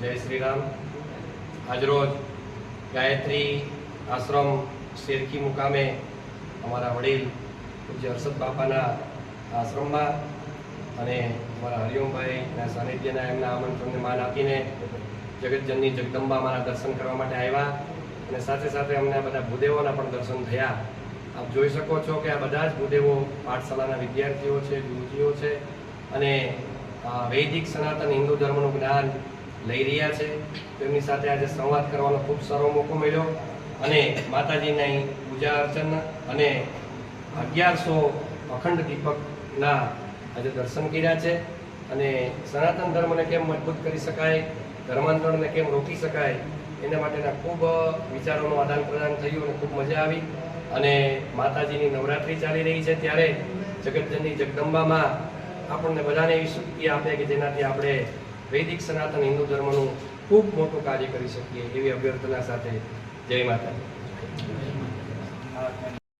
જય શ્રી રામ. આજરોજ ગાયત્રી આશ્રમ શેરકી મુકામે અમારા વડીલ પૂજ્ય હર્ષદ બાપાના આશ્રમમાં અને અમારા હરિઓમભાઈના સાનિધ્યના એમના આમંત્રણને માન આપીને જગતજનની જગદંબા અમારા દર્શન કરવા માટે આવ્યા અને સાથે સાથે અમને બધા ભૂદેવોના પણ દર્શન થયા. આપ જોઈ શકો છો કે આ બધા જ ભૂદેવો પાઠશાલાના વિદ્યાર્થીઓ છે, ગુરુજીઓ છે અને વૈદિક સનાતન હિન્દુ ધર્મનું જ્ઞાન લઈ રહ્યા છે. તેમની સાથે આજે સંવાદ કરવાનો ખૂબ સારો મોકો મળ્યો અને માતાજીની પૂજા અર્ચન અને અગિયારસો અખંડ દીપકના આજે દર્શન કર્યા છે. અને સનાતન ધર્મને કેમ મજબૂત કરી શકાય, ધર્માંતરણને કેમ રોકી શકાય, એના માટેના ખૂબ વિચારોનું આદાન પ્રદાન થયું અને ખૂબ મજા આવી. અને માતાજીની નવરાત્રિ ચાલી રહી છે ત્યારે જગતજનની જગદંબામાં આપણને બધાને એવી શક્તિ આપે કે જેનાથી આપણે વૈદિક સનાતન હિન્દુ ધર્મનું ખૂબ મોટું કાર્ય કરી શકીએ એવી અભ્યર્થના સાથે જય માતાજી.